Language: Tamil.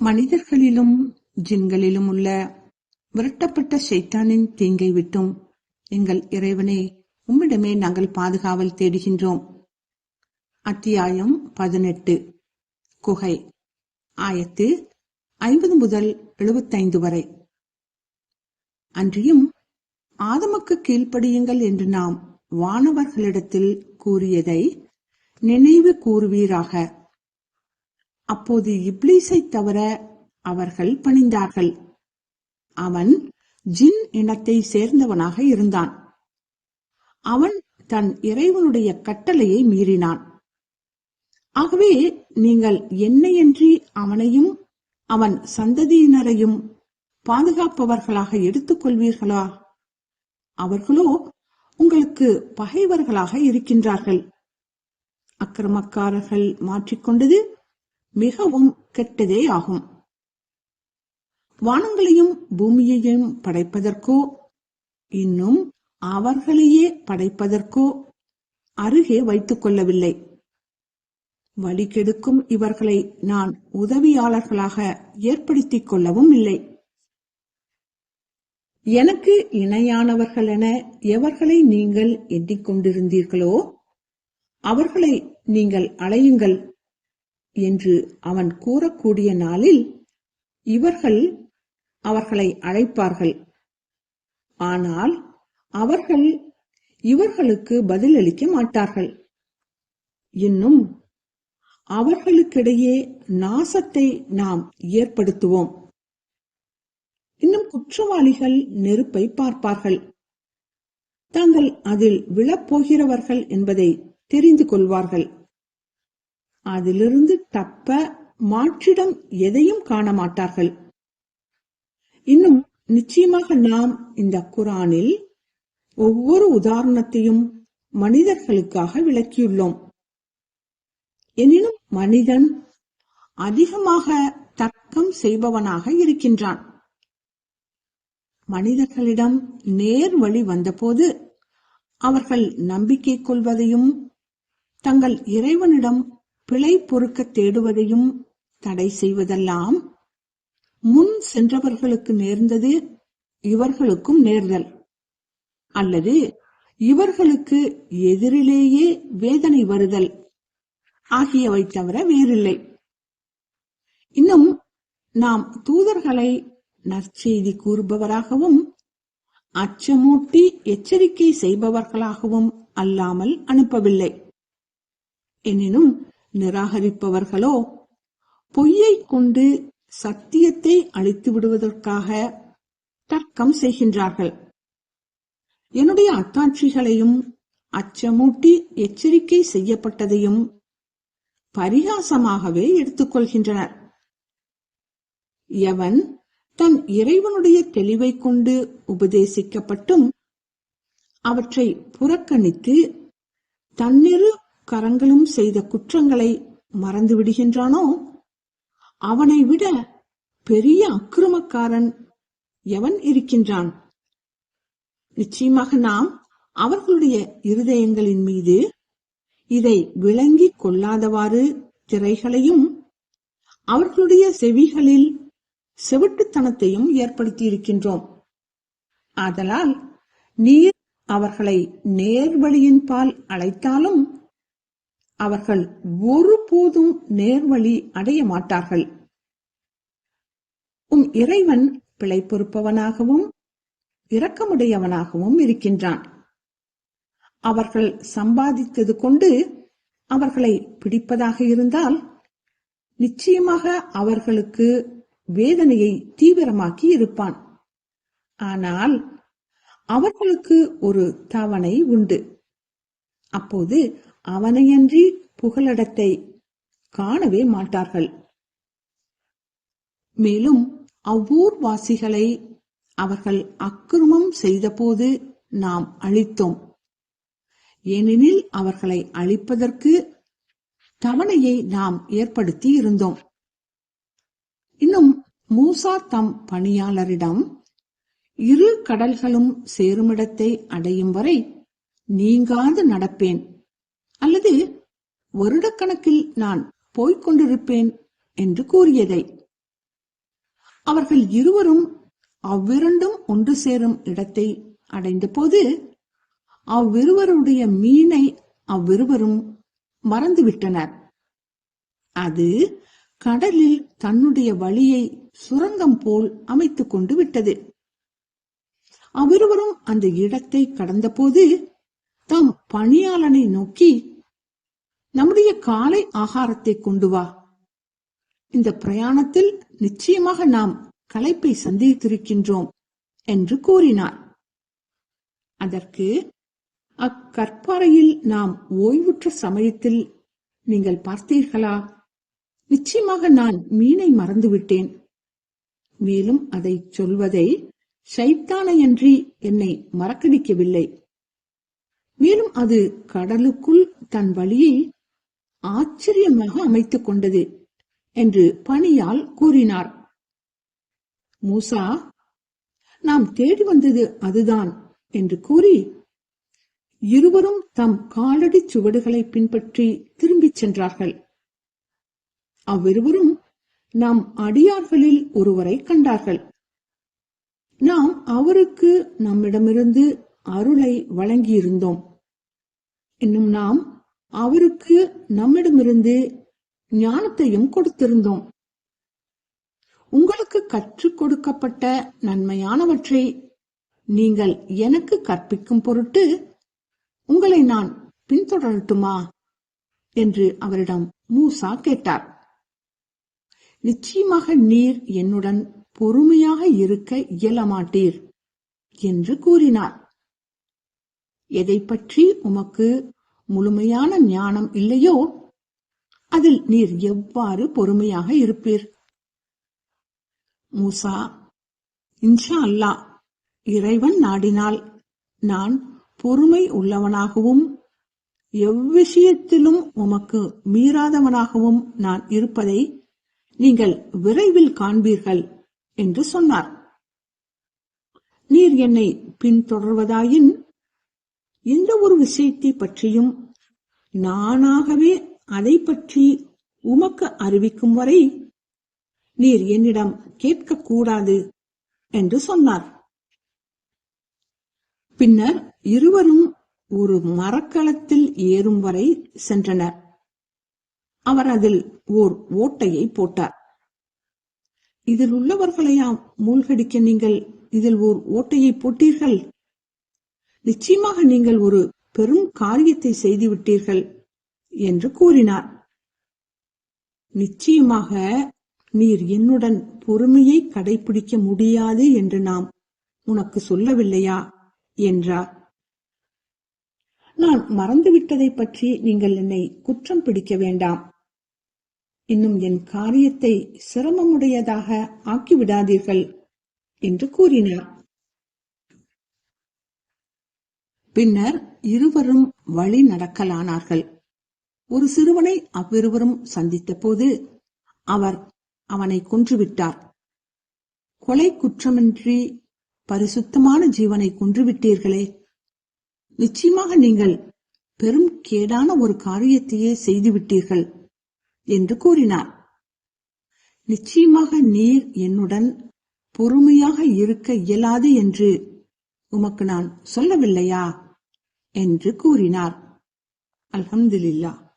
மனிதர்களிலும் ஜின்களிலும் உள்ள விரட்டப்பட்ட ஷைத்தானின் தீங்கை விட்டும் எங்கள் இறைவனே உம்மிடமே நாங்கள் பாதுகாவல் தேடுகின்றோம். அத்தியாயம் பதினெட்டு. குகை. ஆயத்து ஐம்பது முதல் எழுபத்தைந்து வரை. அன்றியும் ஆதமக்கு கீழ்ப்படியுங்கள் என்று நாம் வானவர்களிடத்தில் கூறியதை நினைவு கூறுவீராக. அப்போது இப்லீஸை தவிர அவர்கள் பணிந்தார்கள். அவன் ஜின் இனத்தை சேர்ந்தவனாக இருந்தான். அவன் தன் இறைவனுடைய கட்டளையை மீறினான். ஆகவே நீங்கள் என்னையன்றி அவனையும் அவன் சந்ததியினரையும் பாதுகாப்பவர்களாக எடுத்துக் கொள்வீர்களா அவர்களோ உங்களுக்கு பகைவர்களாக இருக்கின்றார்கள். அக்கிரமக்காரர்கள் மாற்றிக்கொண்டது மிகவும் கெட்டதே ஆகும். வானங்களையும் பூமியையும் படைப்பதற்கோ இன்னும் அவர்களையே படைப்பதற்கோ அருகே வைத்துக் கொள்ளவில்லை. வழி கெடுக்கும் இவர்களை நான் உதவியாளர்களாக ஏற்படுத்திக் கொள்ளவும் இல்லை. எனக்கு இணையானவர்கள் என எவர்களை நீங்கள் எண்ணிக்கொண்டிருந்தீர்களோ அவர்களை நீங்கள் அலையுங்கள். என்று அவன் கூறக்கூடிய நாளில் இவர்கள் அவர்களை அழைப்பார்கள். ஆனால் அவர்கள் இவர்களுக்கு பதிலளிக்க மாட்டார்கள். இன்னும் அவர்களுக்கிடையே நாசத்தை நாம் ஏற்படுத்துவோம். இன்னும் குற்றவாளிகள் நெருப்பை பார்ப்பார்கள். தாங்கள் அதில் விழப்போகிறவர்கள் என்பதை தெரிந்து கொள்வார்கள். அதிலிருந்து தப்ப மாற்றிடம் எதையும் காண மாட்டார்கள் இன்னும் நிச்சயமாக நாம் இந்த குரானில் ஒவ்வொரு உதாரணத்தையும் மனிதர்களுக்காக விளக்கியுள்ளோம். எனினும் மனிதன் அதிகமாக தர்க்கம் செய்பவனாக இருக்கின்றான். மனிதர்களிடம் நேர் வழி வந்தபோது அவர்கள் நம்பிக்கை கொள்வதையும் தங்கள் இறைவனிடம் பிழை பொறுக்க தேடுவதையும் தடை செய்வதெல்லாம் முன் சென்றவர்களுக்கு நேர்ந்தது இவர்களுக்கும் நேர்தல். அல்லது இவர்களுக்கு எதிரிலேயே வேதனை வருதல் ஆகியவை தவிர வேறில்லை. இன்னும் நாம் தூதர்களை நற்செய்தி கூறுபவராகவும் அச்சமூட்டி எச்சரிக்கை செய்பவர்களாகவும் அல்லாமல் அனுப்பவில்லை. எனினும் நிராகரிப்பவர்களோ பொய்யை கொண்டு சத்தியத்தை அழித்து விடுவதற்காக தர்க்கம் செய்கின்றார்கள். என்னுடைய அத்தாட்சிகளையும் அச்சமூட்டி எச்சரிக்கை செய்யப்பட்டதையும் பரிகாசமாகவே எடுத்துக்கொள்கின்றனர் எவன் தன் இறைவனுடைய தெளிவை கொண்டு உபதேசிக்கப்பட்டும் அவற்றை புறக்கணித்து தன்னிரு கரங்களும் செய்த குற்றங்களை மறந்து விடுகின்றானோ அவனை விட பெரிய அக்கிரமக்காரன் எவன் இருக்கின்றான்? நிச்சயமாக நாம் அவர்களுடைய இருதயங்களின் மீது இதை விளங்கிக் கொள்ளாதவாறு திரைகளையும் அவர்களுடைய செவிகளில் செவிட்டுத்தனத்தையும் ஏற்படுத்தி இருக்கின்றோம் ஆதலால் நீர் அவர்களை நேர்வழியின் பால் அழைத்தாலும் அவர்கள் ஒருபோதும் நேர்வழி அடைய மாட்டார்கள். உம் இறைவன் பிழை பொறுப்பவனாகவும் இரக்கமுடையவனாகவும் இருக்கின்றான். அவர்கள் சம்பாதித்தது கொண்டு அவர்களை பிடிப்பதாக இருந்தால் நிச்சயமாக அவர்களுக்கு வேதனையை தீவிரமாக்கி இருப்பான். ஆனால் அவர்களுக்கு ஒரு தவணை உண்டு. அப்போது அவனையன்றி புகலிடத்தை காணவே மாட்டார்கள். மேலும் அவ்வூர் வாசிகளை அவர்கள் அக்கிரமம் செய்தபோது நாம் அழித்தோம். ஏனெனில் அவர்களை அழிப்பதற்கு தவணையை நாம் ஏற்படுத்தி இருந்தோம். இன்னும் மூசா தம் பணியாளரிடம் இரு கடல்களும் சேருமிடத்தை அடையும் வரை நீங்காது நடப்பேன். அல்லது வருடக்கணக்கில் நான் போய்க் கொண்டிருப்பேன் என்று கூறியதை. அவர்கள் இருவரும் அவ்விரண்டும் ஒன்று சேரும் இடத்தை அடைந்தபோது அவ்விருவருடைய மீனை அவ்விருவரும் மறந்துவிட்டனர். அது கடலில் தன்னுடைய வழியை சுரங்கம் போல் அமைத்துக் கொண்டு விட்டது. அவ்விருவரும் அந்த இடத்தை கடந்தபோது தம் பணியாளனை நோக்கி நம்முடைய காலை ஆகாரத்தை கொண்டு வா. இந்த பிரயாணத்தில் நிச்சயமாக நாம் களைப்பை சந்தித்திருக்கின்றோம் என்று கூறினார். அதற்கு அக்கற்பாறையில் நாம் ஓய்வுற்ற சமயத்தில் நீங்கள் பார்த்தீர்களா? நிச்சயமாக நான் மீனை மறந்துவிட்டேன். மேலும் அதை சொல்வதை சைத்தானையன்றி என்னை மறக்கடிக்கவில்லை. மேலும் அது கடலுக்குள் தன் வழியை ஆச்சரியமாக அமைத்துக் கொண்டது என்று பணியால் கூறினார். மூசா நாம் தேடி வந்தது அதுதான் என்று கூறி இருவரும் தம் காலடி சுவடுகளை பின்பற்றி திரும்பிச் சென்றார்கள். அவ்விருவரும் நம் அடியார்களில் ஒருவரை கண்டார்கள். நாம் அவருக்கு நம்மிடமிருந்து அருளை வழங்கியிருந்தோம். இன்னும் நாம் அவருக்கு நம்மிடமிருந்து ஞானத்தையும் கொடுத்திருந்தோம். உங்களுக்கு கற்றுக் கொடுக்கப்பட்ட நன்மையானவற்றை நீங்கள் எனக்கு கற்பிக்கும் பொருட்டு உங்களை நான் பின்தொடரட்டுமா? என்று அவரிடம் மூசா கேட்டார். நிச்சயமாக நீர் என்னுடன் பொறுமையாக இருக்க இயலமாட்டீர் என்று கூறினார். எதை பற்றி உமக்கு முழுமையான ஞானம் இல்லையோ? அதில் நீர் எவ்வாறு பொறுமையாக இருப்பீர்? மூசா இன்ஷா அல்லாஹ் இறைவன் நாடினால் நான் பொறுமை உள்ளவனாகவும் எவ்விஷயத்திலும் உமக்கு மீறாதவனாகவும் நான் இருப்பதை நீங்கள் விரைவில் காண்பீர்கள் என்று சொன்னார். நீர் என்னை பின்தொடர்வதாயின் எந்த ஒரு விஷயத்தை பற்றியும் நானாகவே அதை பற்றி உமக்கு அறிவிக்கும் வரை நீர் என்னிடம் கேட்கக்கூடாது என்று சொன்னார். பின்னர் இருவரும் ஒரு மரக்களத்தில் ஏறும் வரை சென்றனர். அவர் அதில் ஓர் ஓட்டையை போட்டார். இதில் உள்ளவர்களையாம் மூழ்கடிக்க நீங்கள் இதில் ஓர் ஓட்டையை போட்டீர்கள்? நிச்சயமாக நீங்கள் ஒரு பெரும் காரியத்தை செய்துவிட்டீர்கள் என்று கூறினார். நிச்சயமாக நீர் என்னுடன் பொறுமையை கடைபிடிக்க முடியாது என்று நாம் உனக்கு சொல்லவில்லையா? என்றார். நான் மறந்துவிட்டதை பற்றி நீங்கள் என்னை குற்றம் பிடிக்க வேண்டாம். இன்னும் என் காரியத்தை சிரமமுடையதாக ஆக்கிவிடாதீர்கள் என்று கூறினார். பின்னர் இருவரும் வழி நடக்கலானார்கள். ஒரு சிறுவனை அவ்விருவரும் சந்தித்த போது அவர் அவனை கொன்றுவிட்டார். கொலை குற்றமின்றி பரிசுத்தமான ஜீவனை கொன்றுவிட்டீர்களே. நிச்சயமாக நீங்கள் பெரும் கேடான ஒரு காரியத்தையே செய்துவிட்டீர்கள் என்று கூறினார். நிச்சயமாக நீர் என்னுடன் பொறுமையாக இருக்க இயலாது என்று உமக்கு நான் சொல்லவில்லையா? என்று கூறினார். அல்ஹம்துலில்லா